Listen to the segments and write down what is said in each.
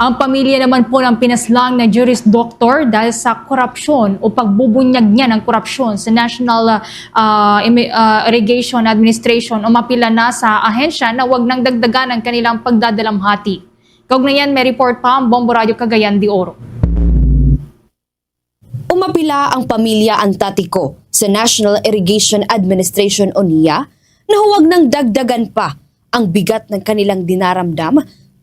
Ang pamilya naman po ng pinaslang na Juris Doctor dahil sa korupsyon o pagbubunyag niya ng korupsyon sa National uh, uh, Irrigation Administration o mapila na sa ahensya na wag nang dagdagan ang kanilang pagdadalamhati. Kaugnayan, may report pa ang Bombo Radio Cagayan de Oro. Umapila ang pamilya Antatiko sa National Irrigation Administration o NIA na huwag nang dagdagan pa ang bigat ng kanilang dinaramdam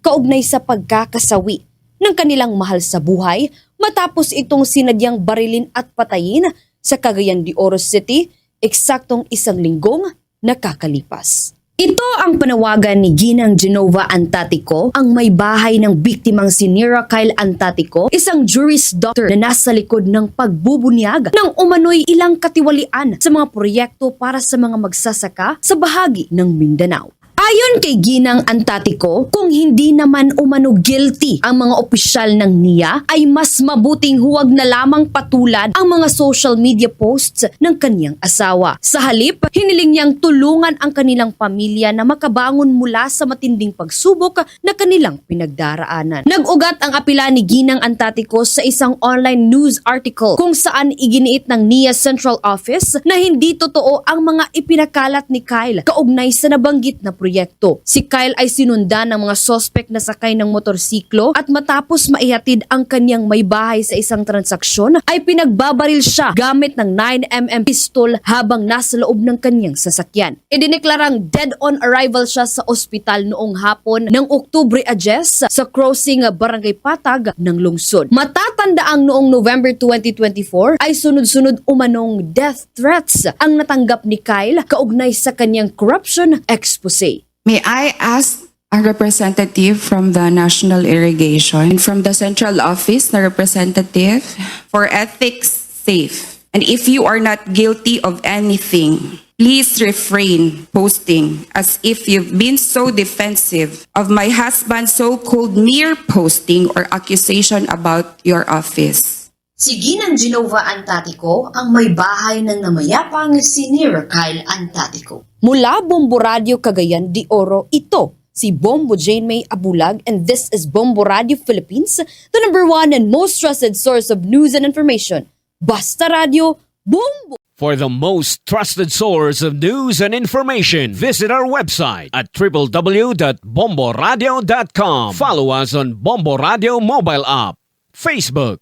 kaugnay sa pagkakasawi ng kanilang mahal sa buhay matapos itong sinadyang barilin at patayin sa Cagayan de Oro City eksaktong isang linggong nakakalipas. Ito ang panawagan ni Ginang Genova Antatico, ang may bahay ng biktimang si Nira Kyle Antatico, isang juris doctor na nasa likod ng pagbubunyag ng umano'y ilang katiwalian sa mga proyekto para sa mga magsasaka sa bahagi ng Mindanao. Ayon kay Ginang Antatico, kung hindi naman umano guilty ang mga opisyal ng NIA, ay mas mabuting huwag na lamang patulan ang mga social media posts ng kanyang asawa. Sa halip, hiniling niyang tulungan ang kanilang pamilya na makabangon mula sa matinding pagsubok na kanilang pinagdaraanan. Nag-ugat ang apila ni Ginang Antatico sa isang online news article kung saan iginiit ng NIA Central Office na hindi totoo ang mga ipinakalat ni Kyle kaugnay sa nabanggit na proyekto. Si Kyle ay sinundan ng mga sospek na sakay ng motorsiklo at matapos maihatid ang kanyang may bahay sa isang transaksyon ay pinagbabaril siya gamit ng 9mm pistol habang nasa loob ng kanyang sasakyan. Idineklarang dead on arrival siya sa ospital noong hapon ng Oktubre Ajes sa crossing Barangay Patag ng lungsod. Matatandaang noong November 2024 ay sunod-sunod umanong death threats ang natanggap ni Kyle kaugnay sa kanyang corruption expose. May I ask a representative from the National Irrigation from the central office na representative for ethics safe. And if you are not guilty of anything, please refrain posting as if you've been so defensive of my husband's so-called mere posting or accusation about your office. Si Ginang Genova Antatico ang may bahay ng namayapang si Nira Kyle Antatico. Mula Bombo Radio Cagayan de Oro, ito si Bombo Jane May Abulag and this is Bombo Radio Philippines, the number one and most trusted source of news and information. Basta Radio, Bombo! For the most trusted source of news and information, visit our website at www.bomboradio.com. Follow us on Bombo Radio mobile app, Facebook,